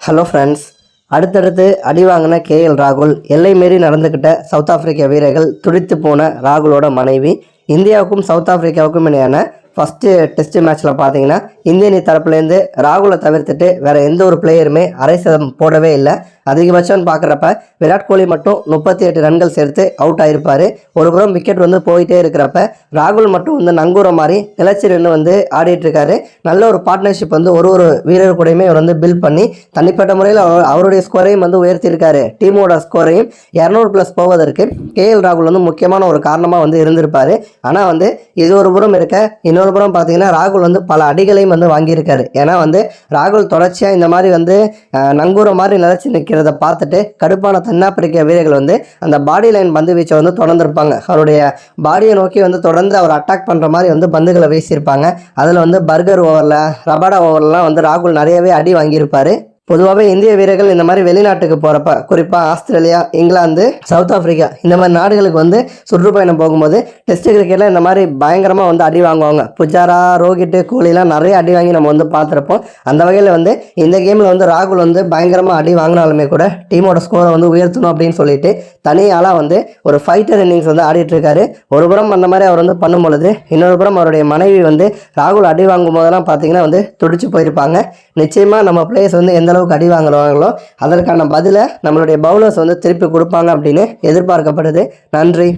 Hello friends அடுத்தடுத்து அடி வாங்கின கே எல் ராகுல் எல்லை மீறி நடந்துக்கிட்ட சவுத் ஆப்பிரிக்க வீரர்கள் துடித்து போன ராகுலோட மனைவி இந்தியாவுக்கும் சவுத் ஆஃப்ரிக்காவுக்கும் இடையான ஃபஸ்ட்டு டெஸ்ட் மேட்ச்சில் பார்த்தீங்கன்னா இந்திய அணி தரப்புலேருந்து ராகுலை தவிர்த்துட்டு வேறு எந்த ஒரு பிளேயருமே அரை சதம் போடவே இல்லை. அதிகபட்சம்னு பார்க்குறப்ப விராட் கோலி மட்டும் முப்பத்தி எட்டு ரன்கள் சேர்த்து அவுட் ஆகிருப்பார் ஒரு புறம் விக்கெட் வந்து போயிட்டே இருக்கிறப்ப ராகுல் மட்டும் வந்து நங்கூரம் மாதிரி நிலச்சி நின்று வந்து ஆடிட்டுருக்காரு நல்ல ஒரு பார்ட்னர்ஷிப் வந்து ஒரு ஒரு வீரர் கூடயுமே இவர் வந்து பில்ட் பண்ணி தனிப்பட்ட முறையில் அவருடைய ஸ்கோரையும் வந்து உயர்த்தியிருக்காரு. டீமோட ஸ்கோரையும் இரநூறு ப்ளஸ் போவதற்கு கேஎல் ராகுல் வந்து முக்கியமான ஒரு காரணமாக வந்து இருந்திருப்பார். ஆனால் வந்து இது ஒரு புறம் இருக்க இன்னொரு புறம் பார்த்தீங்கன்னா ராகுல் வந்து பல அடிகளையும் வந்து வாங்கியிருக்காரு. ஏன்னா வந்து ராகுல் தொடர்ச்சியாக இந்த மாதிரி வந்து நங்கூரம் மாதிரி நிலச்சி நிற்கிறத பார்த்துட்டு கடுப்பான தென்னாப்பிரிக்க வீரர்கள் வந்து அந்த பாடி லைன் பந்து வீச்சை வந்து தொடர்ந்துருப்பாங்க. அவருடைய பாடியை நோக்கி வந்து தொடர்ந்து அவர் அட்டாக் பண்ணுற மாதிரி வந்து பந்துகளை வீசியிருப்பாங்க. அதில் வந்து பர்கர் ஓவரில் ரபாடா ஓவர்லாம் வந்து ராகுல் நிறையவே அடி வாங்கியிருப்பார். பொதுவாகவே இந்திய வீரர்கள் இந்த மாதிரி வெளிநாட்டுக்கு போகிறப்ப குறிப்பாக ஆஸ்திரேலியா இங்கிலாந்து சவுத் ஆஃப்ரிக்கா இந்த மாதிரி நாடுகளுக்கு வந்து சுற்றுப்பயணம் போகும்போது டெஸ்ட் கிரிக்கெட்டில் இந்த மாதிரி பயங்கரமாக வந்து அடி வாங்குவாங்க. புஜாரா ரோகிட்டு கோலிலாம் நிறைய அடி வாங்கி நம்ம வந்து பார்த்துருப்போம். அந்த வகையில் வந்து இந்த கேமில் வந்து ராகுல் வந்து பயங்கரமாக அடி வாங்கினாலுமே கூட டீமோட ஸ்கோரை வந்து உயர்த்தணும் அப்படின்னு சொல்லிட்டு தனியாளாக வந்து ஒரு ஃபைட்டர் இன்னிங்ஸ் வந்து ஆடிட்டுருக்காரு. ஒரு புறம் அந்த மாதிரி அவர் வந்து பண்ணும் பொழுது இன்னொரு புறம் அவருடைய மனைவி வந்து ராகுல் அடி வாங்கும் போதெல்லாம் பார்த்தீங்கன்னா வந்து துடிச்சு போயிருப்பாங்க. நிச்சயமாக நம்ம பிளேயர்ஸ் வந்து எந்த அளவுக்கு அடி வாங்குறாங்களோ அதற்கான பதிலை நம்மளுடைய பவுலர்ஸ் வந்து திருப்பி கொடுப்பாங்க அப்படின்னு எதிர்பார்க்கப்படுது. நன்றி.